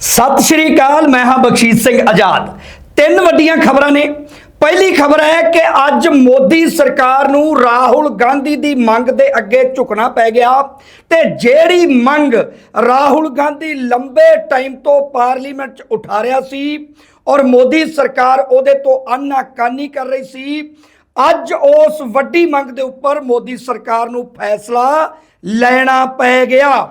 ਸਤਿ ਸ਼੍ਰੀ ਅਕਾਲ, ਮੈਂ ਹਾਂ ਬਖਸ਼ੀਸ਼ ਸਿੰਘ ਆਜ਼ਾਦ। ਤਿੰਨ ਵੱਡੀਆਂ ਖਬਰਾਂ ਨੇ। ਪਹਿਲੀ ਖਬਰ ਹੈ ਕਿ ਅੱਜ ਮੋਦੀ ਸਰਕਾਰ ਨੂੰ ਰਾਹੁਲ ਗਾਂਧੀ ਦੀ ਮੰਗ ਦੇ ਅੱਗੇ ਝੁਕਣਾ ਪੈ ਗਿਆ ਤੇ ਜਿਹੜੀ ਮੰਗ ਰਾਹੁਲ ਗਾਂਧੀ ਲੰਬੇ ਟਾਈਮ ਤੋਂ ਪਾਰਲੀਮੈਂਟ 'ਚ ਉਠਾ ਰਿਹਾ ਸੀ ਔਰ ਮੋਦੀ ਸਰਕਾਰ ਉਹਦੇ ਤੋਂ ਆਨਾਕਾਨੀ ਕਰ ਰਹੀ ਸੀ, ਅੱਜ ਉਸ ਵੱਡੀ ਮੰਗ ਦੇ ਉੱਪਰ ਮੋਦੀ ਸਰਕਾਰ ਨੂੰ ਫੈਸਲਾ ਲੈਣਾ ਪੈ ਗਿਆ।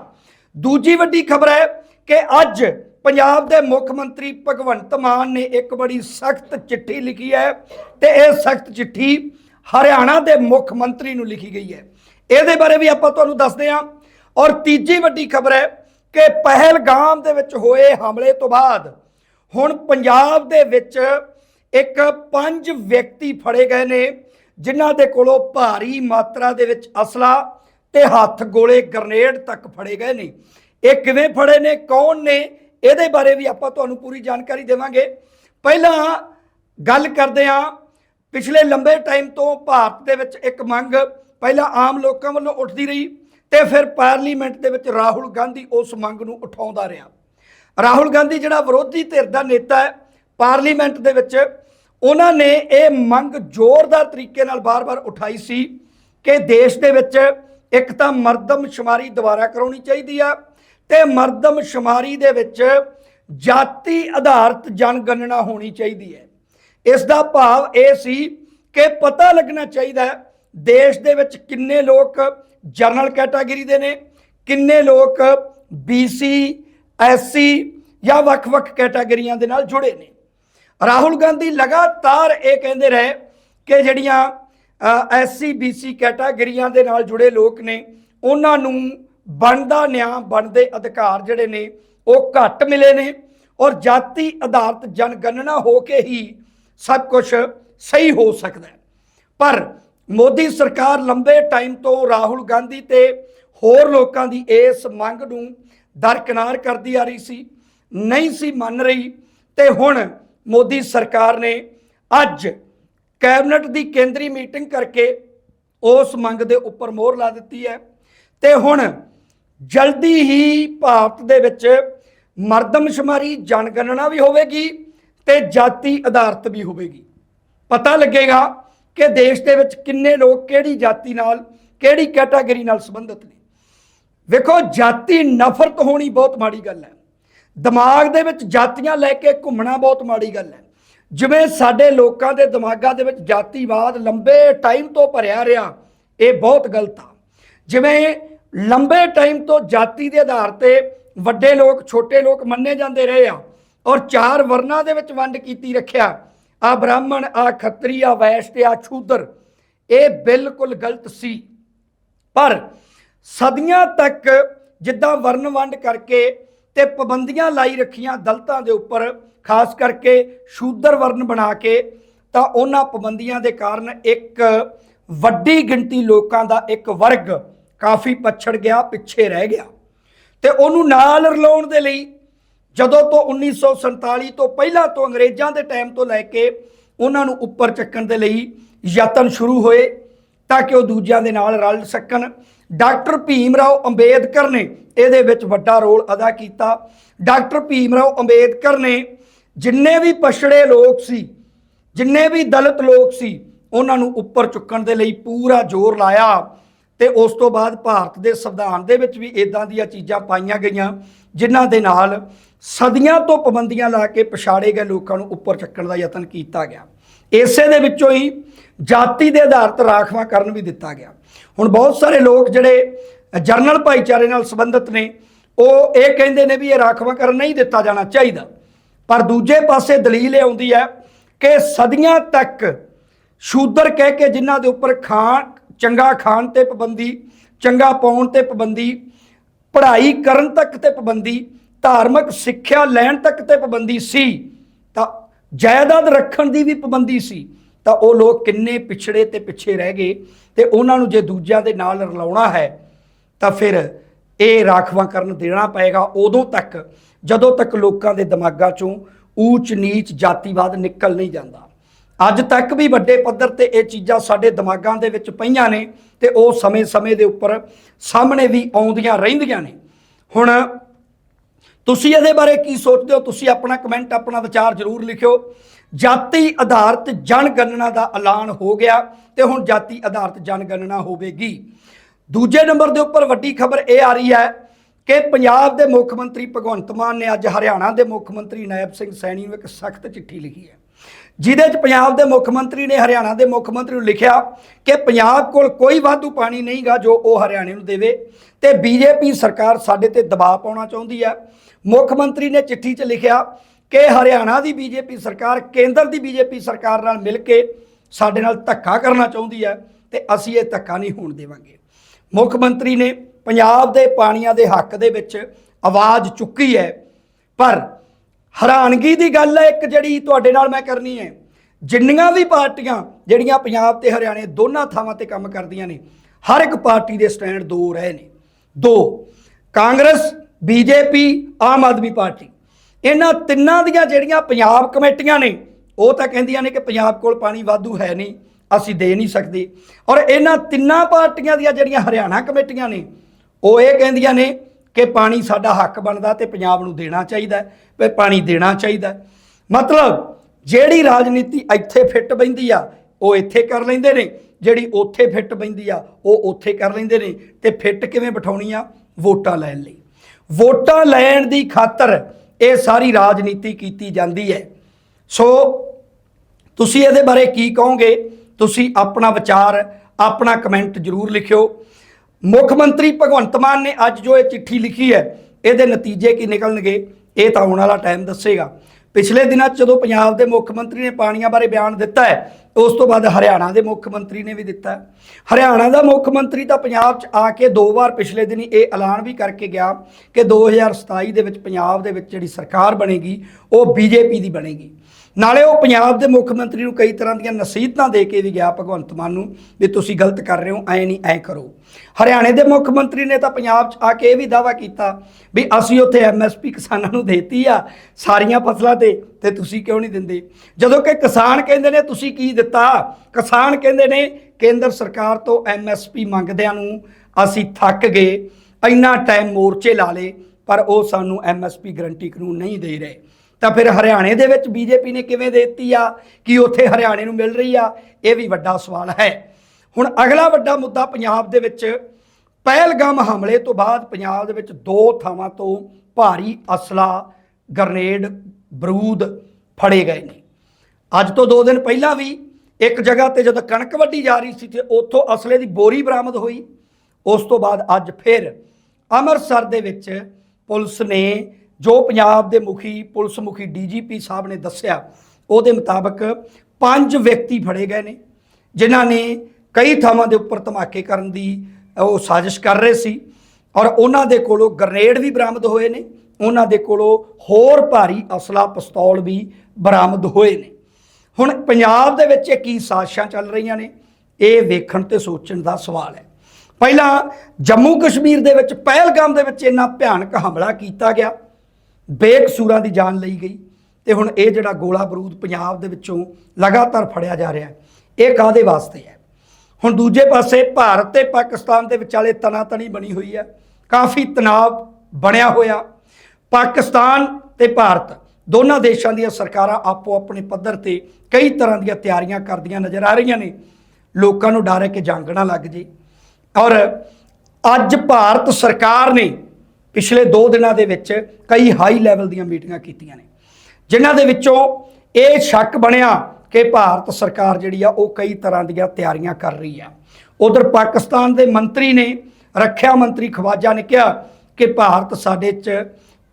ਦੂਜੀ ਵੱਡੀ ਖਬਰ ਹੈ ਕਿ ਅੱਜ ਪੰਜਾਬ ਦੇ ਮੁੱਖ ਮੰਤਰੀ ਭਗਵੰਤ ਮਾਨ ਨੇ ਇੱਕ ਬੜੀ ਸਖਤ ਚਿੱਠੀ ਲਿਖੀ ਹੈ ਤੇ ਇਹ ਸਖਤ ਚਿੱਠੀ ਹਰਿਆਣਾ ਦੇ ਮੁੱਖ ਮੰਤਰੀ ਨੂੰ ਲਿਖੀ ਗਈ ਹੈ। ਇਹਦੇ ਬਾਰੇ ਵੀ ਆਪਾਂ ਤੁਹਾਨੂੰ ਦੱਸਦੇ ਹਾਂ। ਔਰ ਤੀਜੀ ਵੱਡੀ ਖਬਰ ਹੈ ਕਿ ਪਹਿਲਗਾਮ ਦੇ ਵਿੱਚ ਹੋਏ ਹਮਲੇ ਤੋਂ ਬਾਅਦ ਹੁਣ ਪੰਜਾਬ ਦੇ ਵਿੱਚ ਇੱਕ ਪੰਜ ਵਿਅਕਤੀ ਫੜੇ ਗਏ ਨੇ, ਜਿਨ੍ਹਾਂ ਦੇ ਕੋਲੋਂ ਭਾਰੀ ਮਾਤਰਾ ਦੇ ਵਿੱਚ ਅਸਲਾ ਤੇ ਹੱਥ ਗੋਲੇ ਗ੍ਰਨੇਡ ਤੱਕ ਫੜੇ ਗਏ ਨੇ। ਇਹ ਕਿਵੇਂ ਫੜੇ ਨੇ? ਕੌਣ ਨੇ? ਇਹਦੇ ਬਾਰੇ ਵੀ ਆਪਾਂ ਤੁਹਾਨੂੰ ਪੂਰੀ ਜਾਣਕਾਰੀ ਦੇਵਾਂਗੇ। ਪਹਿਲਾਂ ਗੱਲ ਕਰਦੇ ਹਾਂ, ਪਿਛਲੇ ਲੰਬੇ ਟਾਈਮ ਤੋਂ ਭਾਰਤ ਦੇ ਵਿੱਚ ਇੱਕ ਮੰਗ ਪਹਿਲਾਂ ਆਮ ਲੋਕਾਂ ਵੱਲੋਂ ਉੱਠਦੀ ਰਹੀ ਤੇ ਫਿਰ ਪਾਰਲੀਮੈਂਟ ਦੇ ਵਿੱਚ ਰਾਹੁਲ ਗਾਂਧੀ ਉਸ ਮੰਗ ਨੂੰ ਉਠਾਉਂਦਾ ਰਿਹਾ। ਰਾਹੁਲ ਗਾਂਧੀ ਜਿਹੜਾ ਵਿਰੋਧੀ ਧਿਰ ਦਾ ਨੇਤਾ ਹੈ, ਪਾਰਲੀਮੈਂਟ ਦੇ ਵਿੱਚ, ਉਹਨਾਂ ਨੇ ਇਹ ਮੰਗ ਜ਼ੋਰਦਾਰ ਤਰੀਕੇ ਨਾਲ ਬਾਰ-ਬਾਰ ਉਠਾਈ ਸੀ ਕਿ ਦੇਸ਼ ਦੇ ਵਿੱਚ ਇੱਕ ਤਾਂ ਮਰਦਮਸ਼ੁਮਾਰੀ ਦੁਬਾਰਾ ਕਰਾਉਣੀ ਚਾਹੀਦੀ ਆ ਤੇ ਮਰਦਮਸ਼ੁਮਾਰੀ ਦੇ ਵਿੱਚ ਜਾਤੀ ਆਧਾਰਿਤ ਜਨਗਣਨਾ ਹੋਣੀ ਚਾਹੀਦੀ ਹੈ। ਇਸ ਦਾ ਭਾਵ ਇਹ ਸੀ ਕਿ ਪਤਾ ਲੱਗਣਾ ਚਾਹੀਦਾ ਹੈ, ਦੇਸ਼ ਦੇ ਵਿੱਚ ਕਿੰਨੇ ਲੋਕ ਜਨਰਲ ਕੈਟਾਗਰੀ ਦੇ ਨੇ, ਕਿੰਨੇ ਲੋਕ ਬੀਸੀ ਐਸਸੀ ਜਾਂ ਵੱਖ-ਵੱਖ ਕੈਟਾਗਰੀਆਂ ਦੇ ਨਾਲ ਜੁੜੇ ਨੇ। ਰਾਹੁਲ ਗਾਂਧੀ ਲਗਾਤਾਰ ਇਹ ਕਹਿੰਦੇ ਰਹੇ ਕਿ ਜਿਹੜੀਆਂ ਐਸਸੀ ਬੀਸੀ ਕੈਟਾਗਰੀਆਂ ਦੇ ਨਾਲ ਜੁੜੇ ਲੋਕ ਨੇ, ਉਹਨਾਂ ਨੂੰ ਬਣਦਾ ਨਿਆਂ, ਬਣਦੇ ਅਧਿਕਾਰ ਜਿਹੜੇ ਨੇ, ਉਹ ਘੱਟ ਮਿਲੇ ਨੇ ਔਰ ਜਾਤੀ ਆਧਾਰਿਤ ਜਨਗਣਨਾ ਹੋ ਕੇ ਹੀ ਸਭ ਕੁਝ ਸਹੀ ਹੋ ਸਕਦਾ ਪਰ ਮੋਦੀ ਸਰਕਾਰ ਲੰਬੇ ਟਾਈਮ ਤੋਂ ਰਾਹੁਲ ਗਾਂਧੀ ਤੇ ਹੋਰ ਲੋਕਾਂ ਦੀ ਇਸ ਮੰਗ ਨੂੰ ਦਰਕਨਾਰ ਕਰਦੀ ਆ ਰਹੀ ਸੀ, ਨਹੀਂ ਸੀ ਮੰਨ ਰਹੀ ਤੇ ਹੁਣ ਮੋਦੀ ਸਰਕਾਰ ਨੇ ਅੱਜ ਕੈਬਨਿਟ ਦੀ ਕੇਂਦਰੀ ਮੀਟਿੰਗ ਕਰਕੇ ਉਸ ਮੰਗ ਦੇ ਉੱਪਰ ਮੋਹਰ ਲਾ ਦਿੱਤੀ ਹੈ ਤੇ ਹੁਣ ਜਲਦੀ ਹੀ ਭਾਰਤ ਦੇ ਵਿੱਚ ਮਰਦਮਸ਼ੁਮਾਰੀ ਜਨਗਣਨਾ ਵੀ ਹੋਵੇਗੀ ਤੇ ਜਾਤੀ ਆਧਾਰਿਤ ਵੀ ਹੋਵੇਗੀ। ਪਤਾ ਲੱਗੇਗਾ ਕਿ ਦੇਸ਼ ਦੇ ਵਿੱਚ ਕਿੰਨੇ ਲੋਕ ਕਿਹੜੀ ਜਾਤੀ ਨਾਲ, ਕਿਹੜੀ ਕੈਟਾਗਰੀ ਨਾਲ ਸੰਬੰਧਿਤ ਨੇ। ਵੇਖੋ, ਜਾਤੀ ਨਫ਼ਰਤ ਹੋਣੀ ਬਹੁਤ ਮਾੜੀ ਗੱਲ ਹੈ। ਦਿਮਾਗ ਦੇ ਵਿੱਚ ਜਾਤੀਆਂ ਲੈ ਕੇ ਘੁੰਮਣਾ ਬਹੁਤ ਮਾੜੀ ਗੱਲ ਹੈ। ਜਿਵੇਂ ਸਾਡੇ ਲੋਕਾਂ ਦੇ ਦਿਮਾਗਾਂ ਦੇ ਵਿੱਚ ਜਾਤੀਵਾਦ ਲੰਬੇ ਟਾਈਮ ਤੋਂ ਭਰਿਆ ਰਿਹਾ, ਇਹ ਬਹੁਤ ਗਲਤ ਆ। ਜਿਵੇਂ ਲੰਬੇ ਟਾਈਮ ਤੋਂ ਜਾਤੀ ਦੇ ਆਧਾਰ ਤੇ ਵੱਡੇ ਲੋਕ, ਛੋਟੇ ਲੋਕ ਮੰਨੇ ਜਾਂਦੇ ਰਹੇ ਆ ਔਰ ਚਾਰ ਵਰਨਾਂ ਦੇ ਵਿੱਚ ਵੰਡ ਕੀਤੀ ਰੱਖਿਆ। ਆ ਬ੍ਰਾਹਮਣ, ਆ ਖੱਤਰੀ, ਆ ਵੈਸ਼ ਤੇ ਆ ਛੂਦਰ, ਇਹ ਬਿਲਕੁਲ ਗਲਤ ਸੀ। ਪਰ ਸਦੀਆਂ ਤੱਕ ਜਿੱਦਾਂ ਵਰਨ ਵੰਡ ਕਰਕੇ ਤੇ ਪਾਬੰਦੀਆਂ ਲਾਈ ਰੱਖੀਆਂ ਦਲਤਾਂ ਦੇ ਉੱਪਰ, ਖਾਸ ਕਰਕੇ ਸ਼ੂਦਰ ਵਰਨ ਬਣਾ ਕੇ, ਤਾਂ ਉਹਨਾਂ ਪਾਬੰਦੀਆਂ ਦੇ ਕਾਰਨ ਇੱਕ ਵੱਡੀ ਗਿਣਤੀ ਲੋਕਾਂ ਦਾ ਇੱਕ ਵਰਗ ਕਾਫੀ ਪਛੜ ਗਿਆ, ਪਿੱਛੇ ਰਹਿ ਗਿਆ। ਤੇ ਉਹਨੂੰ ਨਾਲ ਰਲਾਉਣ ਦੇ ਲਈ ਜਦੋਂ ਤੋਂ 1947 ਤੋਂ ਪਹਿਲਾਂ ਤੋਂ ਅੰਗਰੇਜ਼ਾਂ ਦੇ ਟਾਈਮ ਤੋਂ ਲੈ ਕੇ ਉਹਨਾਂ ਨੂੰ ਉੱਪਰ ਚੱਕਣ ਦੇ ਲਈ ਯਤਨ ਸ਼ੁਰੂ ਹੋਏ ਤਾਂ ਕਿ ਉਹ ਦੂਜਿਆਂ ਦੇ ਨਾਲ ਰਲ ਸਕਣ। ਡਾਕਟਰ ਭੀਮ ਰਾਓ ਅੰਬੇਦਕਰ ਨੇ ਇਹਦੇ ਵਿੱਚ ਵੱਡਾ ਰੋਲ ਅਦਾ ਕੀਤਾ। ਡਾਕਟਰ ਭੀਮ ਰਾਓ ਅੰਬੇਦਕਰ ਨੇ ਜਿੰਨੇ ਵੀ ਪਛੜੇ ਲੋਕ ਸੀ, ਜਿੰਨੇ ਵੀ ਦਲਿਤ ਲੋਕ ਸੀ, ਉਹਨਾਂ ਨੂੰ ਉੱਪਰ ਚੁੱਕਣ ਦੇ ਲਈ ਪੂਰਾ ਜ਼ੋਰ ਲਾਇਆ। ਤੇ ਉਸ ਤੋਂ ਬਾਅਦ ਭਾਰਤ ਦੇ ਸੰਵਿਧਾਨ ਦੇ ਵਿੱਚ ਵੀ ਇਦਾਂ ਦੀਆਂ ਚੀਜ਼ਾਂ ਪਾਈਆਂ ਗਈਆਂ, ਜਿਨ੍ਹਾਂ ਦੇ ਨਾਲ ਸਦੀਆਂ ਤੋਂ ਪਾਬੰਦੀਆਂ ਲਾ ਕੇ ਪਛਾੜੇ ਗਏ ਲੋਕਾਂ ਨੂੰ ਉੱਪਰ ਚੱਕਣ ਦਾ ਯਤਨ ਕੀਤਾ ਗਿਆ। ਇਸੇ ਦੇ ਵਿੱਚੋਂ ਹੀ ਜਾਤੀ ਦੇ ਆਧਾਰ ਆਧਾਰਿਤ ਰਾਖਵਾਂਕਰਨ ਵੀ ਦਿੱਤਾ ਗਿਆ। ਹੁਣ ਬਹੁਤ ਸਾਰੇ ਲੋਕ ਜਿਹੜੇ ਜਰਨਲ ਭਾਈਚਾਰੇ ਨਾਲ ਸੰਬੰਧਿਤ ਨੇ, ਉਹ ਇਹ ਕਹਿੰਦੇ ਨੇ ਵੀ ਇਹ ਰਾਖਵਾਂਕਰਨ ਨਹੀਂ ਦਿੱਤਾ ਜਾਣਾ ਚਾਹੀਦਾ। ਪਰ ਦੂਜੇ ਪਾਸੇ ਦਲੀਲ ਇਹ ਆਉਂਦੀ ਹੈ ਕਿ ਸਦੀਆਂ ਤੱਕ ਸ਼ੂਦਰ ਕਹਿ ਕੇ ਜਿਨ੍ਹਾਂ ਦੇ ਉੱਪਰ ਖਾਣ ਚੰਗਾ ਖਾਣ ਤੇ ਪਾਬੰਦੀ, ਚੰਗਾ ਪਾਉਣ ਤੇ ਪਾਬੰਦੀ, ਪੜ੍ਹਾਈ ਕਰਨ ਤੱਕ ਤੇ ਪਾਬੰਦੀ, ਧਾਰਮਿਕ ਸਿੱਖਿਆ ਲੈਣ ਤੱਕ ਤੇ ਪਾਬੰਦੀ ਸੀ, ਤਾਂ ਜਾਇਦਾਦ ਰੱਖਣ ਦੀ ਵੀ ਪਾਬੰਦੀ ਸੀ, ਤਾਂ ਉਹ ਲੋਕ ਕਿੰਨੇ ਪਿਛੜੇ ਤੇ ਪਿੱਛੇ ਰਹਿ ਗਏ ਤੇ ਉਹਨਾਂ ਨੂੰ ਜੇ ਦੂਜਿਆਂ ਦੇ ਨਾਲ ਰਲਾਉਣਾ ਹੈ, ਤਾਂ ਫਿਰ ਇਹ ਰਾਖਵਾਂਕਰਨ ਦੇਣਾ ਪਏਗਾ ਉਦੋਂ ਤੱਕ, ਜਦੋਂ ਤੱਕ ਲੋਕਾਂ ਦੇ ਦਿਮਾਗਾਂ ਚੋਂ ਊਚ ਨੀਚ ਜਾਤੀਵਾਦ ਨਿਕਲ ਨਹੀਂ ਜਾਂਦਾ। ਅੱਜ ਤੱਕ ਵੀ ਵੱਡੇ ਪੱਧਰ ਤੇ ਇਹ ਚੀਜ਼ਾਂ ਸਾਡੇ ਦਿਮਾਗਾਂ ਦੇ ਵਿੱਚ ਪਈਆਂ ਨੇ ਤੇ ਉਹ ਸਮੇਂ-ਸਮੇਂ ਦੇ ਉੱਪਰ ਸਾਹਮਣੇ ਵੀ ਆਉਂਦੀਆਂ ਰਹਿੰਦੀਆਂ ਨੇ। ਹੁਣ ਤੁਸੀਂ ਇਹਦੇ ਬਾਰੇ ਕੀ ਸੋਚਦੇ ਹੋ? ਤੁਸੀਂ ਆਪਣਾ ਕਮੈਂਟ ਆਪਣਾ ਵਿਚਾਰ ਜ਼ਰੂਰ ਲਿਖਿਓ। ਜਾਤੀ ਆਧਾਰਿਤ ਜਨਗਣਨਾ ਦਾ ਐਲਾਨ ਹੋ ਗਿਆ ਤੇ ਹੁਣ ਜਾਤੀ ਆਧਾਰਿਤ ਜਨਗਣਨਾ ਹੋਵੇਗੀ। ਦੂਜੇ ਨੰਬਰ ਦੇ ਉੱਪਰ ਵੱਡੀ ਖਬਰ ਇਹ ਆ ਰਹੀ ਹੈ ਕਿ ਪੰਜਾਬ ਦੇ ਮੁੱਖ ਮੰਤਰੀ ਭਗਵੰਤ ਮਾਨ ਨੇ ਅੱਜ ਹਰਿਆਣਾ ਦੇ ਮੁੱਖ ਮੰਤਰੀ ਨਾਇਬ ਸਿੰਘ ਸੈਣੀ ਨੂੰ ਇੱਕ ਸਖਤ ਚਿੱਠੀ ਲਿਖੀ ਹੈ। ਜਿਹਦੇ 'ਚ ਪੰਜਾਬ ਦੇ ਮੁੱਖ ਮੰਤਰੀ ਨੇ, ਹਰਿਆਣਾ ਦੇ ਮੁੱਖ ਮੰਤਰੀ ਨੂੰ ਲਿਖਿਆ ਕਿ ਪੰਜਾਬ ਕੋਲ ਕੋਈ ਵਾਧੂ ਪਾਣੀ ਨਹੀਂਗਾ ਜੋ ਉਹ ਹਰਿਆਣੇ ਨੂੰ ਦੇਵੇ। ਤੇ ਬੀਜੇਪੀ ਸਰਕਾਰ ਸਾਡੇ ਤੇ ਦਬਾਅ ਪਾਉਣਾ ਚਾਹੁੰਦੀ ਹੈ ਮੁੱਖ ਮੰਤਰੀ ਨੇ ਚਿੱਠੀ 'ਚ ਲਿਖਿਆ ਕਿ ਹਰਿਆਣਾ ਦੀ ਬੀਜੇਪੀ ਸਰਕਾਰ, ਕੇਂਦਰ ਦੀ ਬੀਜੇਪੀ ਸਰਕਾਰ ਨਾਲ ਮਿਲ ਕੇ ਸਾਡੇ ਨਾਲ ਧੱਕਾ ਕਰਨਾ ਚਾਹੁੰਦੀ ਹੈ ਤੇ ਅਸੀਂ ਇਹ ਧੱਕਾ ਨਹੀਂ ਹੋਣ ਦੇਵਾਂਗੇ। ਮੁੱਖ ਮੰਤਰੀ ਨੇ ਪੰਜਾਬ ਦੇ ਪਾਣੀਆਂ ਦੇ ਹੱਕ ਦੇ ਵਿੱਚ ਆਵਾਜ਼ ਚੁੱਕੀ ਹੈ, ਪਰ ਹੈਰਾਨਗੀ ਦੀ ਗੱਲ ਹੈ ਇੱਕ ਜਿਹੜੀ ਤੁਹਾਡੇ ਨਾਲ ਮੈਂ ਕਰਨੀ ਹੈ। ਜਿੰਨੀਆਂ ਵੀ ਪਾਰਟੀਆਂ ਜਿਹੜੀਆਂ ਪੰਜਾਬ ਤੇ ਹਰਿਆਣੇ ਦੋਨਾਂ ਥਾਵਾਂ ਤੇ ਕੰਮ ਕਰਦੀਆਂ ਨੇ, ਹਰ ਇੱਕ ਪਾਰਟੀ ਦੇ ਸਟੈਂਡ ਦੋ ਰਹੇ ਨੇ। ਦੋ, ਕਾਂਗਰਸ, ਬੀਜੇਪੀ, ਆਮ ਆਦਮੀ ਪਾਰਟੀ। ਇਹਨਾਂ ਤਿੰਨਾਂ ਦੀਆਂ ਜਿਹੜੀਆਂ ਪੰਜਾਬ ਕਮੇਟੀਆਂ ਨੇ, ਉਹ ਤਾਂ ਕਹਿੰਦੀਆਂ ਨੇ ਕਿ ਪੰਜਾਬ ਕੋਲ ਪਾਣੀ ਵਾਧੂ ਹੈ ਨਹੀਂ, ਅਸੀਂ ਦੇ ਨਹੀਂ ਸਕਦੇ। ਔਰ ਇਹਨਾਂ ਤਿੰਨਾਂ ਪਾਰਟੀਆਂ ਦੀਆਂ ਜਿਹੜੀਆਂ ਹਰਿਆਣਾ ਕਮੇਟੀਆਂ ਨੇ, ਉਹ ਇਹ ਕਹਿੰਦੀਆਂ ਨੇ ਕਿ ਪਾਣੀ ਸਾਡਾ ਹੱਕ ਬਣਦਾ ਤੇ ਪੰਜਾਬ ਨੂੰ ਦੇਣਾ ਚਾਹੀਦਾ ਹੈ, ਵੀ ਪਾਣੀ ਦੇਣਾ ਚਾਹੀਦਾ ਮਤਲਬ ਜਿਹੜੀ ਰਾਜਨੀਤੀ ਇੱਥੇ ਫਿੱਟ ਬੈਂਦੀ ਆ ਉਹ ਇੱਥੇ ਕਰ ਲੈਂਦੇ ਨੇ। ਜਿਹੜੀ ਉੱਥੇ ਫਿੱਟ ਬੈਂਦੀ ਆ ਉਹ ਉੱਥੇ ਕਰ ਲੈਂਦੇ ਨੇ। ਤੇ ਫਿੱਟ ਕਿਵੇਂ ਬਿਠਾਉਣੀ ਆ ਵੋਟਾਂ ਲੈਣ ਲਈ। ਵੋਟਾਂ ਲੈਣ ਦੀ ਖਾਤਰ ਇਹ ਸਾਰੀ ਰਾਜਨੀਤੀ ਕੀਤੀ ਜਾਂਦੀ ਹੈ। ਸੋ ਤੁਸੀਂ ਇਹਦੇ ਬਾਰੇ ਕੀ ਕਹੋਗੇ? ਤੁਸੀਂ ਆਪਣਾ ਵਿਚਾਰ ਆਪਣਾ ਕਮੈਂਟ ਜ਼ਰੂਰ ਲਿਖਿਓ। ਮੁੱਖ ਮੰਤਰੀ ਭਗਵੰਤ ਮਾਨ ਨੇ ਅੱਜ ਜੋ ਇਹ ਚਿੱਠੀ ਲਿਖੀ ਹੈ, ਇਹਦੇ ਨਤੀਜੇ ਕੀ ਨਿਕਲਣਗੇ, ਇਹ ਤਾਂ ਆਉਣ ਵਾਲਾ ਟਾਈਮ ਦੱਸੇਗਾ। ਪਿਛਲੇ ਦਿਨਾਂ 'ਚ ਜਦੋਂ ਪੰਜਾਬ ਦੇ ਮੁੱਖ ਮੰਤਰੀ ਨੇ ਪਾਣੀਆਂ ਬਾਰੇ ਬਿਆਨ ਦਿੱਤਾ ਹੈ, ਉਸ ਤੋਂ ਬਾਅਦ ਹਰਿਆਣਾ ਦੇ ਮੁੱਖ ਮੰਤਰੀ ਨੇ ਵੀ ਦਿੱਤਾ ਹਰਿਆਣਾ ਦਾ ਮੁੱਖ ਮੰਤਰੀ ਤਾਂ ਪੰਜਾਬ 'ਚ ਆ ਕੇ ਦੋ ਵਾਰ ਪਿਛਲੇ ਦਿਨੀ ਇਹ ਐਲਾਨ ਵੀ ਕਰਕੇ ਗਿਆ ਕਿ 2027 ਦੇ ਵਿੱਚ ਪੰਜਾਬ ਦੇ ਵਿੱਚ ਜਿਹੜੀ ਸਰਕਾਰ ਬਣੇਗੀ, ਉਹ ਬੀਜੇਪੀ ਦੀ ਬਣੇਗੀ। ਨਾਲੇ ਉਹ ਪੰਜਾਬ ਦੇ ਮੁੱਖ ਮੰਤਰੀ ਨੂੰ ਕਈ ਤਰ੍ਹਾਂ ਦੀਆਂ ਨਸੀਹਤਾਂ ਦੇ ਕੇ ਵੀ ਗਿਆ ਭਗਵੰਤ ਮਾਨ ਨੂੰ ਵੀ ਤੁਸੀਂ ਗਲਤ ਕਰ ਰਹੇ ਹੋ, ਐ ਨਹੀਂ, ਐ ਕਰੋ। ਹਰਿਆਣੇ ਦੇ ਮੁੱਖ ਮੰਤਰੀ ਨੇ ਤਾਂ ਪੰਜਾਬ 'ਚ ਆ ਕੇ ਇਹ ਵੀ ਦਾਵਾ ਕੀਤਾ ਵੀ ਅਸੀਂ ਉੱਥੇ ਐਮਐਸਪੀ ਕਿਸਾਨਾਂ ਨੂੰ ਦੇਤੀ ਆ ਸਾਰੀਆਂ ਫਸਲਾਂ ਤੇ ਤੇ ਤੁਸੀਂ ਕਿਉਂ ਨਹੀਂ ਦਿੰਦੇ? ਜਦੋਂ ਕਿ ਕਿਸਾਨ ਕਹਿੰਦੇ ਨੇ, ਤੁਸੀਂ ਕੀ ਦਿੱਤਾ? ਕਿਸਾਨ ਕਹਿੰਦੇ ਨੇ, ਕੇਂਦਰ ਸਰਕਾਰ ਤੋਂ ਐਮਐਸਪੀ ਮੰਗਦਿਆਂ ਨੂੰ ਅਸੀਂ ਥੱਕ ਗਏ, ਇੰਨਾ ਟਾਈਮ ਮੋਰਚੇ ਲਾ ਲਏ, ਪਰ ਉਹ ਸਾਨੂੰ ਐਮਐਸਪੀ ਗਰੰਟੀ ਕਾਨੂੰਨ ਨਹੀਂ ਦੇ ਰਹੇ। ਤਾਂ ਫਿਰ ਹਰਿਆਣੇ ਦੇ ਵਿੱਚ ਬੀਜੇਪੀ ਨੇ ਕਿਵੇਂ ਦੇ ਦਿੱਤੀ ਆ? ਕਿ ਉੱਥੇ ਹਰਿਆਣੇ ਨੂੰ ਮਿਲ ਰਹੀ ਆ? ਇਹ ਵੀ ਵੱਡਾ ਸਵਾਲ ਹੈ। ਹੁਣ ਅਗਲਾ ਵੱਡਾ ਮੁੱਦਾ ਪੰਜਾਬ ਦੇ ਵਿੱਚ ਪਹਿਲਗਾਮ ਹਮਲੇ ਤੋਂ ਬਾਅਦ ਪੰਜਾਬ ਦੇ ਵਿੱਚ ਦੋ ਥਾਵਾਂ ਤੋਂ ਭਾਰੀ ਅਸਲਾ, ਗਰਨੇਡ, ਬਰੂਦ ਫੜੇ ਗਏ ਨੇ। ਅੱਜ ਤੋਂ 2 ਦਿਨ ਪਹਿਲਾਂ ਵੀ ਇੱਕ ਜਗ੍ਹਾ ਤੇ ਜਦੋਂ ਕਣਕ ਵੱਢੀ ਜਾ ਰਹੀ ਸੀ ਤੇ ਉੱਥੋਂ ਅਸਲੇ ਦੀ ਬੋਰੀ ਬਰਾਮਦ ਹੋਈ। ਉਸ ਤੋਂ ਬਾਅਦ ਅੱਜ ਫਿਰ ਅੰਮ੍ਰਿਤਸਰ ਦੇ ਵਿੱਚ ਪੁਲਿਸ ਨੇ ਜੋ ਪੰਜਾਬ ਦੇ ਮੁਖੀ, ਪੁਲਿਸ ਮੁਖੀ ਡੀਜੀਪੀ ਸਾਹਿਬ ਨੇ ਦੱਸਿਆ, ਉਹਦੇ ਮੁਤਾਬਕ ਪੰਜ ਵਿਅਕਤੀ ਫੜੇ ਗਏ ਨੇ, ਜਿਨ੍ਹਾਂ ਨੇ ਕਈ ਥਾਵਾਂ ਦੇ ਉੱਪਰ ਧਮਾਕੇ ਕਰਨ ਦੀ ਉਹ ਸਾਜ਼ਿਸ਼ ਕਰ ਰਹੇ ਸੀ ਔਰ ਉਹਨਾਂ ਦੇ ਕੋਲੋਂ ਗ੍ਰਨੇਡ ਵੀ ਬਰਾਮਦ ਹੋਏ ਨੇ, ਉਹਨਾਂ ਦੇ ਕੋਲੋਂ ਹੋਰ ਭਾਰੀ ਅਸਲਾ ਪਿਸਤੌਲ ਵੀ ਬਰਾਮਦ ਹੋਏ ਨੇ। ਹੁਣ ਪੰਜਾਬ ਦੇ ਵਿੱਚ ਇਹ ਕੀ ਸਾਜ਼ਿਸ਼ਾਂ ਚੱਲ ਰਹੀਆਂ ਨੇ, ਇਹ ਵੇਖਣ ਤੇ ਸੋਚਣ ਦਾ ਸਵਾਲ ਹੈ। ਪਹਿਲਾਂ ਜੰਮੂ ਕਸ਼ਮੀਰ ਦੇ ਵਿੱਚ ਪਹਿਲਗਾਮ ਦੇ ਵਿੱਚ ਇੰਨਾ ਭਿਆਨਕ ਹਮਲਾ ਕੀਤਾ ਗਿਆ। ਬੇਕਸੂਰਾਂ ਦੀ ਜਾਨ ਲਈ ਗਈ ਤੇ ਹੁਣ ਇਹ ਜਿਹੜਾ ਗੋਲਾ ਬਰੂਦ ਪੰਜਾਬ ਦੇ ਵਿੱਚੋਂ ਲਗਾਤਾਰ ਫੜਿਆ ਜਾ ਰਿਹਾ ਇਹ ਕਾਦੇ ਵਾਸਤੇ ਹੈ? ਹੁਣ ਦੂਜੇ ਪਾਸੇ ਭਾਰਤ ਤੇ ਪਾਕਿਸਤਾਨ ਦੇ ਵਿਚਾਲੇ ਤਣਾਤਣੀ ਬਣੀ ਹੋਈ ਹੈ, ਕਾਫੀ ਤਣਾਅ ਬਣਿਆ ਹੋਇਆ। ਪਾਕਿਸਤਾਨ ਤੇ ਭਾਰਤ ਦੋਨਾਂ ਦੇਸ਼ਾਂ ਦੀਆਂ ਸਰਕਾਰਾਂ ਆਪੋ ਆਪਣੇ ਪੱਧਰ ਤੇ ਕਈ ਤਰ੍ਹਾਂ ਦੀਆਂ ਤਿਆਰੀਆਂ ਕਰਦੀਆਂ ਨਜ਼ਰ ਆ ਰਹੀਆਂ ਨੇ। ਲੋਕਾਂ ਨੂੰ ਡਰ ਹੈ ਕਿ ਜੰਗ ਨਾ ਲੱਗ ਜੇ। ਔਰ ਅੱਜ ਭਾਰਤ ਸਰਕਾਰ ਨੇ ਪਿਛਲੇ 2 ਦਿਨਾਂ ਦੇ ਵਿੱਚ ਕਈ ਹਾਈ ਲੈਵਲ ਦੀਆਂ ਮੀਟਿੰਗਾਂ ਕੀਤੀਆਂ ਨੇ। ਜਿਨ੍ਹਾਂ ਦੇ ਵਿੱਚੋਂ ਇਹ ਸ਼ੱਕ ਬਣਿਆ ਕਿ ਭਾਰਤ ਸਰਕਾਰ ਜਿਹੜੀ ਆ, ਉਹ ਕਈ ਤਰ੍ਹਾਂ ਦੀਆਂ ਤਿਆਰੀਆਂ ਕਰ ਰਹੀ ਆ। ਉਧਰ ਪਾਕਿਸਤਾਨ ਦੇ ਮੰਤਰੀ ਨੇ ਰੱਖਿਆ ਮੰਤਰੀ ਖਵਾਜਾ ਨੇ ਕਿਹਾ ਕਿ ਭਾਰਤ ਸਾਡੇ 'ਚ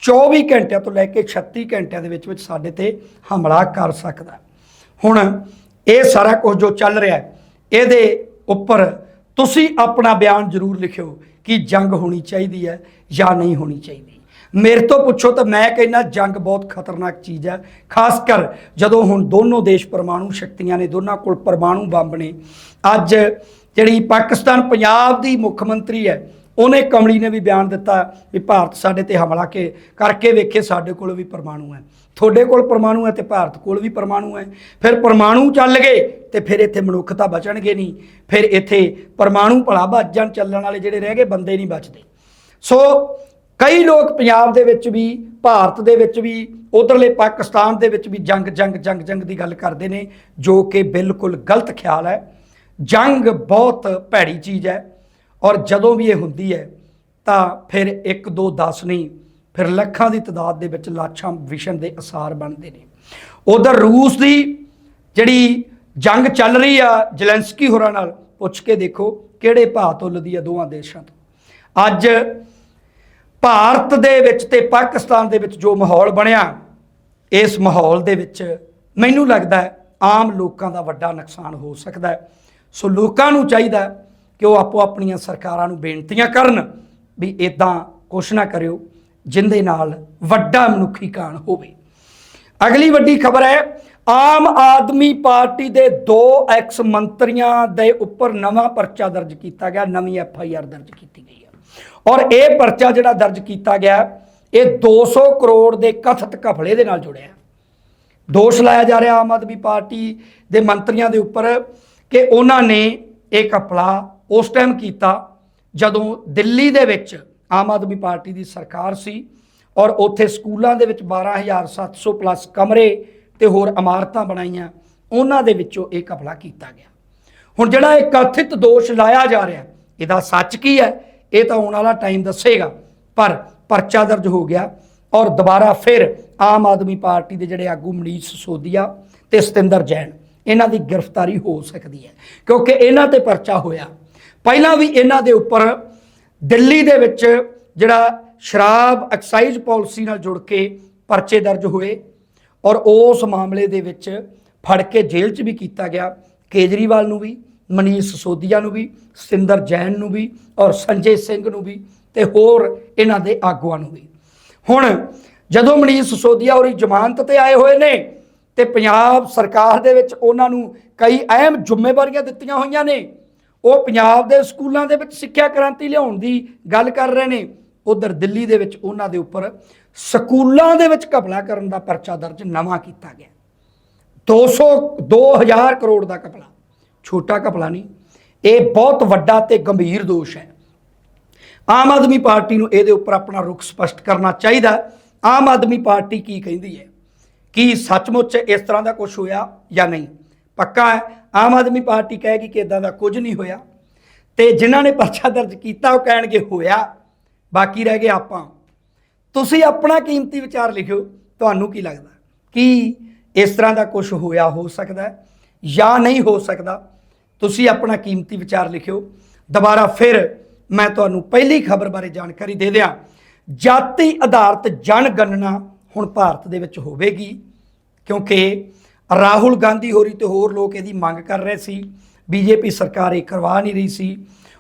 24 ਘੰਟਿਆਂ ਤੋਂ ਲੈ ਕੇ 36 ਘੰਟਿਆਂ ਦੇ ਵਿੱਚ ਵਿੱਚ ਸਾਡੇ ਤੇ ਹਮਲਾ ਕਰ ਸਕਦਾ ਹੁਣ ਇਹ ਸਾਰਾ ਕੁਝ ਜੋ ਚੱਲ ਰਿਹਾ ਇਹਦੇ ਉੱਪਰ ਤੁਸੀਂ ਆਪਣਾ ਬਿਆਨ ਜ਼ਰੂਰ ਲਿਖਿਓ। ਕਿ ਜੰਗ ਹੋਣੀ ਚਾਹੀਦੀ ਹੈ ਜਾਂ ਨਹੀਂ ਹੋਣੀ ਚਾਹੀਦੀ। ਮੇਰੇ ਤੋਂ ਪੁੱਛੋ ਤਾਂ ਮੈਂ ਕਹਿੰਦਾ ਜੰਗ ਬਹੁਤ ਖਤਰਨਾਕ ਚੀਜ਼ ਹੈ। ਖਾਸ ਕਰ ਜਦੋਂ ਹੁਣ ਦੋਨੋਂ ਦੇਸ਼ ਪਰਮਾਣੂ ਸ਼ਕਤੀਆਂ ਨੇ, ਦੋਨਾਂ ਕੋਲ ਪਰਮਾਣੂ ਬੰਬ ਨੇ, ਅੱਜ ਜਿਹੜੀ ਪਾਕਿਸਤਾਨ ਪੰਜਾਬ ਦੀ ਮੁੱਖ ਮੰਤਰੀ ਹੈ ਉਹਨੇ ਕਮਲੀ ਨੇ ਵੀ ਬਿਆਨ ਦਿੱਤਾ ਵੀ ਭਾਰਤ ਸਾਡੇ ਤੇ ਹਮਲਾ ਕੇ ਕਰਕੇ ਵੇਖੇ ਸਾਡੇ ਕੋਲ ਵੀ ਪਰਮਾਣੂ ਹੈ। ਤੁਹਾਡੇ ਕੋਲ ਪਰਮਾਣੂ ਹੈ ਤੇ ਭਾਰਤ ਕੋਲ ਵੀ ਪਰਮਾਣੂ ਹੈ। ਫਿਰ ਪਰਮਾਣੂ ਚੱਲ ਗਏ ਤੇ ਫਿਰ ਇੱਥੇ ਮਨੁੱਖਤਾ ਬਚਣਗੇ ਨਹੀਂ। ਫਿਰ ਇੱਥੇ ਪਰਮਾਣੂ ਭਲਾ ਬਚ ਜਾਣ ਚੱਲਣ ਵਾਲੇ ਜਿਹੜੇ ਰਹਿ ਗਏ ਬੰਦੇ ਨਹੀਂ ਬਚਦੇ। ਸੋ ਕਈ ਲੋਕ ਪੰਜਾਬ ਦੇ ਵਿੱਚ ਵੀ, ਭਾਰਤ ਦੇ ਵਿੱਚ ਵੀ, ਉਧਰਲੇ ਪਾਕਿਸਤਾਨ ਦੇ ਵਿੱਚ ਵੀ ਜੰਗ ਜੰਗ ਜੰਗ ਜੰਗ ਦੀ ਗੱਲ ਕਰਦੇ ਨੇ, ਜੋ ਕਿ ਬਿਲਕੁਲ ਗਲਤ ਖਿਆਲ ਹੈ। ਜੰਗ ਬਹੁਤ ਭੈੜੀ ਚੀਜ਼ ਹੈ। ਔਰ ਜਦੋਂ ਵੀ ਇਹ ਹੁੰਦੀ ਹੈ, ਤਾਂ ਫਿਰ 1 2 10 ਨਹੀਂ, ਫਿਰ ਲੱਖਾਂ ਦੀ ਤਦਾਦ ਦੇ ਵਿੱਚ ਲਾਸ਼ਾਂ ਵਿਸ਼ਨ ਦੇ ਅਸਾਰ ਬਣਦੇ ਨੇ। ਉਧਰ ਰੂਸ ਦੀ ਜਿਹੜੀ ਜੰਗ ਚੱਲ ਰਹੀ ਆ, ਜ਼ੈਲੈਂਸਕੀ ਹੋਰਾਂ ਨਾਲ, ਪੁੱਛ ਕੇ ਦੇਖੋ ਕਿਹੜੇ ਭਾਅ ਤੁੱਲਦੀ ਆ ਦੋਵਾਂ ਦੇਸ਼ਾਂ ਤੋਂ। ਅੱਜ ਭਾਰਤ ਦੇ ਵਿੱਚ ਤੇ ਪਾਕਿਸਤਾਨ ਦੇ ਵਿੱਚ ਜੋ ਮਾਹੌਲ ਬਣਿਆ, ਇਸ ਮਾਹੌਲ ਦੇ ਵਿੱਚ ਮੈਨੂੰ ਲੱਗਦਾ ਹੈ ਆਮ ਲੋਕਾਂ ਦਾ ਵੱਡਾ ਨੁਕਸਾਨ ਹੋ ਸਕਦਾ ਹੈ। ਸੋ ਲੋਕਾਂ ਨੂੰ ਚਾਹੀਦਾ ਕਿ ਉਹ ਆਪੋ ਆਪਣੀਆਂ ਸਰਕਾਰਾਂ ਨੂੰ ਬੇਨਤੀਆਂ ਕਰਨ ਵੀ ਇਦਾਂ ਕੁਛ ਨਾ ਕਰਿਓ, ਜਿੰਦੇ ਨਾਲ ਵੱਡਾ ਮਨੁੱਖੀ ਕਾਣ ਹੋਵੇ। ਅਗਲੀ ਵੱਡੀ ਖਬਰ ਹੈ, ਆਮ ਆਦਮੀ ਪਾਰਟੀ ਦੇ ਦੋ ਐਕਸ ਮੰਤਰੀਆਂ ਦੇ ਉੱਪਰ ਨਵਾਂ ਪਰਚਾ ਦਰਜ ਕੀਤਾ ਗਿਆ, ਨਵੀਂ ਐਫ ਆਈ ਆਰ ਦਰਜ ਕੀਤੀ ਗਈ ਹੈ। ਔਰ ਇਹ ਪਰਚਾ ਜਿਹੜਾ ਦਰਜ ਕੀਤਾ ਗਿਆ, ਇਹ 200 ਕਰੋੜ ਦੇ ਕਥਿਤ ਘਪਲੇ ਦੇ ਨਾਲ ਜੁੜਿਆ ਦੋਸ਼ ਲਾਇਆ ਜਾ ਰਿਹਾ ਆਮ ਆਦਮੀ ਪਾਰਟੀ ਦੇ ਮੰਤਰੀਆਂ ਦੇ ਉੱਪਰ ਕਿ ਉਹਨਾਂ ਨੇ ਇਹ ਘਪਲਾ ਉਸ ਟਾਈਮ ਕੀਤਾ ਜਦੋਂ ਦਿੱਲੀ ਦੇ ਵਿੱਚ ਆਮ ਆਦਮੀ ਪਾਰਟੀ ਦੀ ਸਰਕਾਰ ਸੀ ਔਰ ਉੱਥੇ ਸਕੂਲਾਂ ਦੇ ਵਿੱਚ 12700 ਪਲੱਸ ਕਮਰੇ ਤੇ ਹੋਰ ਇਮਾਰਤਾਂ ਬਣਾਈਆਂ, ਉਹਨਾਂ ਦੇ ਵਿੱਚੋਂ ਇਹ ਘਪਲਾ ਕੀਤਾ ਗਿਆ। ਹੁਣ ਜਿਹੜਾ ਇਹ ਕਥਿਤ ਦੋਸ਼ ਲਾਇਆ ਜਾ ਰਿਹਾ, ਇਹਦਾ ਸੱਚ ਕੀ ਹੈ? ਇਹ ਤਾਂ ਆਉਣ ਵਾਲਾ ਟਾਈਮ ਦੱਸੇਗਾ। ਪਰ ਪਰਚਾ ਦਰਜ ਹੋ ਗਿਆ ਔਰ ਦੁਬਾਰਾ ਫਿਰ ਆਮ ਆਦਮੀ ਪਾਰਟੀ ਦੇ ਜਿਹੜੇ ਆਗੂ ਮਨੀਸ਼ ਸਿਸੋਦੀਆ ਤੇ ਸਤਿੰਦਰ ਜੈਨ, ਇਹਨਾਂ ਦੀ ਗ੍ਰਿਫਤਾਰੀ ਹੋ ਸਕਦੀ ਹੈ। ਕਿਉਂਕਿ ਇਹਨਾਂ ਤੇ ਪਰਚਾ ਹੋਇਆ। ਪਹਿਲਾਂ ਵੀ ਇਹਨਾਂ ਦੇ ਉੱਪਰ ਦਿੱਲੀ ਦੇ ਵਿੱਚ ਜਿਹੜਾ ਸ਼ਰਾਬ ਐਕਸਾਈਜ਼ ਪਾਲਿਸੀ ਨਾਲ ਜੁੜ ਕੇ ਪਰਚੇ ਦਰਜ ਹੋਏ ਔਰ ਉਸ ਮਾਮਲੇ ਦੇ ਵਿੱਚ ਫੜ ਕੇ ਜੇਲ੍ਹ 'ਚ ਵੀ ਕੀਤਾ ਗਿਆ, ਕੇਜਰੀਵਾਲ ਨੂੰ ਵੀ, ਮਨੀਸ਼ ਸਿਸੋਦੀਆ ਨੂੰ ਵੀ ਸਿੰਦਰ ਜੈਨ ਨੂੰ ਵੀ ਔਰ ਸੰਜੇ ਸਿੰਘ ਨੂੰ ਵੀ ਤੇ ਹੋਰ ਇਹਨਾਂ ਦੇ ਆਗੂਆਂ ਨੂੰ ਵੀ। ਹੁਣ ਜਦੋਂ ਮਨੀਸ਼ ਸਿਸੋਦੀਆ ਹੋਰੀ ਜ਼ਮਾਨਤ ਤੇ ਆਏ ਹੋਏ ਨੇ ਤੇ ਪੰਜਾਬ ਸਰਕਾਰ ਦੇ ਵਿੱਚ ਉਹਨਾਂ ਨੂੰ ਕਈ ਅਹਿਮ ਜ਼ਿੰਮੇਵਾਰੀਆਂ ਦਿੱਤੀਆਂ ਹੋਈਆਂ ਨੇ ਉਹ ਪੰਜਾਬ ਦੇ ਸਕੂਲਾਂ ਦੇ ਵਿੱਚ ਸਿੱਖਿਆ ਕ੍ਰਾਂਤੀ ਲਿਆਉਣ ਦੀ ਗੱਲ ਕਰ ਰਹੇ ਨੇ। ਉਧਰ ਦਿੱਲੀ ਦੇ ਵਿੱਚ ਉਹਨਾਂ ਦੇ ਉੱਪਰ ਸਕੂਲਾਂ ਦੇ ਵਿੱਚ ਘਪਲਾ ਕਰਨ ਦਾ ਪਰਚਾ ਦਰਜ ਨਵਾਂ ਕੀਤਾ ਗਿਆ। 200 2000 ਕਰੋੜ ਦਾ ਘਪਲਾ। ਛੋਟਾ ਘਪਲਾ ਨਹੀਂ, ਇਹ ਬਹੁਤ ਵੱਡਾ ਤੇ ਗੰਭੀਰ ਦੋਸ਼ ਹੈ। ਆਮ ਆਦਮੀ ਪਾਰਟੀ ਨੂੰ ਇਹਦੇ ਉੱਪਰ ਆਪਣਾ ਰੁਖ ਸਪਸ਼ਟ ਕਰਨਾ ਚਾਹੀਦਾ। ਆਮ ਆਦਮੀ ਪਾਰਟੀ ਕੀ ਕਹਿੰਦੀ ਹੈ? ਕੀ ਸੱਚਮੁੱਚ ਇਸ ਤਰ੍ਹਾਂ ਦਾ ਕੁਝ ਹੋਇਆ ਜਾਂ ਨਹੀਂ? ਪੱਕਾ ਹੈ? ਆਮ ਆਦਮੀ ਪਾਰਟੀ ਕਹੇਗੀ ਕਿ ਇਦਾਂ ਦਾ ਕੁਝ ਨਹੀਂ ਹੋਇਆ। ਤੇ ਜਿਨ੍ਹਾਂ ਨੇ ਪਰਚਾ ਦਰਜ ਕੀਤਾ, ਉਹ ਕਹਿਣਗੇ ਹੋਇਆ। ਬਾਕੀ ਰਹਿ ਗਏ ਆਪਾਂ। ਤੁਸੀਂ ਆਪਣਾ ਕੀਮਤੀ ਵਿਚਾਰ ਲਿਖਿਓ, ਤੁਹਾਨੂੰ ਕੀ ਲੱਗਦਾ? ਕੀ ਇਸ ਤਰ੍ਹਾਂ ਦਾ ਕੁਝ ਹੋਇਆ, ਹੋ ਸਕਦਾ ਜਾਂ ਨਹੀਂ ਹੋ ਸਕਦਾ? ਤੁਸੀਂ ਆਪਣਾ ਕੀਮਤੀ ਵਿਚਾਰ ਲਿਖਿਓ। ਦੁਬਾਰਾ ਫਿਰ ਮੈਂ ਤੁਹਾਨੂੰ ਪਹਿਲੀ ਖਬਰ ਬਾਰੇ ਜਾਣਕਾਰੀ ਦੇ ਦਿਆਂ। ਜਾਤੀ ਆਧਾਰਿਤ ਜਨਗਣਨਾ ਹੁਣ ਭਾਰਤ ਦੇ ਵਿੱਚ ਹੋਵੇਗੀ, ਕਿਉਂਕਿ ਰਾਹੁਲ ਗਾਂਧੀ ਹੋਰੀ ਤੇ ਹੋਰ ਲੋਕ ਇਹਦੀ ਮੰਗ ਕਰ ਰਹੇ ਸੀ। ਬੀਜੇਪੀ ਸਰਕਾਰ ਇਹ ਕਰਵਾ ਨਹੀਂ ਰਹੀ ਸੀ।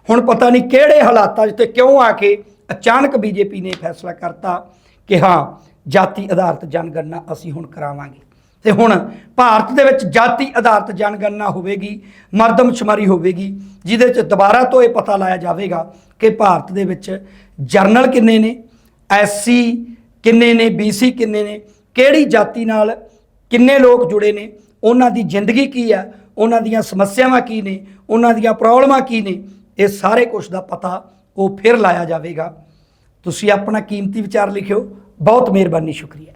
ਹੁਣ ਪਤਾ ਨਹੀਂ ਕਿਹੜੇ ਹਾਲਾਤਾਂ 'ਚ ਤੇ ਕਿਉਂ ਆ ਕੇ ਅਚਾਨਕ ਬੀਜੇਪੀ ਨੇ ਫੈਸਲਾ ਕਰਤਾ ਕਿ ਹਾਂ, ਜਾਤੀ ਆਧਾਰਿਤ ਜਨਗਣਨਾ ਅਸੀਂ ਹੁਣ ਕਰਾਵਾਂਗੇ। ਤੇ ਹੁਣ ਭਾਰਤ ਦੇ ਵਿੱਚ ਜਾਤੀ ਆਧਾਰਿਤ ਜਨਗਣਨਾ ਹੋਵੇਗੀ, ਮਰਦਮਸ਼ੁਮਾਰੀ ਹੋਵੇਗੀ, ਜਿਹਦੇ 'ਚ ਦੁਬਾਰਾ ਤੋਂ ਇਹ ਪਤਾ ਲਾਇਆ ਜਾਵੇਗਾ ਕਿ ਭਾਰਤ ਦੇ ਵਿੱਚ ਜਰਨਲ ਕਿੰਨੇ ਨੇ ਐਸਸੀ ਕਿੰਨੇ ਨੇ ਬੀਸੀ ਕਿੰਨੇ ਨੇ, ਕਿਹੜੀ ਜਾਤੀ ਨਾਲ ਕਿੰਨੇ ਲੋਕ ਜੁੜੇ ਨੇ, ਉਹਨਾਂ ਦੀ ਜ਼ਿੰਦਗੀ ਕੀ ਆ, ਉਹਨਾਂ ਦੀਆਂ ਸਮੱਸਿਆਵਾਂ ਕੀ ਨੇ, ਉਹਨਾਂ ਦੀਆਂ ਪ੍ਰੋਬਲਮਾਂ ਕੀ ਨੇ, ਇਹ ਸਾਰੇ ਕੁਝ ਦਾ ਪਤਾ ਉਹ ਫਿਰ ਲਾਇਆ ਜਾਵੇਗਾ। ਤੁਸੀਂ ਆਪਣਾ ਕੀਮਤੀ ਵਿਚਾਰ ਲਿਖਿਓ। ਬਹੁਤ ਮਿਹਰਬਾਨੀ, ਸ਼ੁਕਰੀਆ।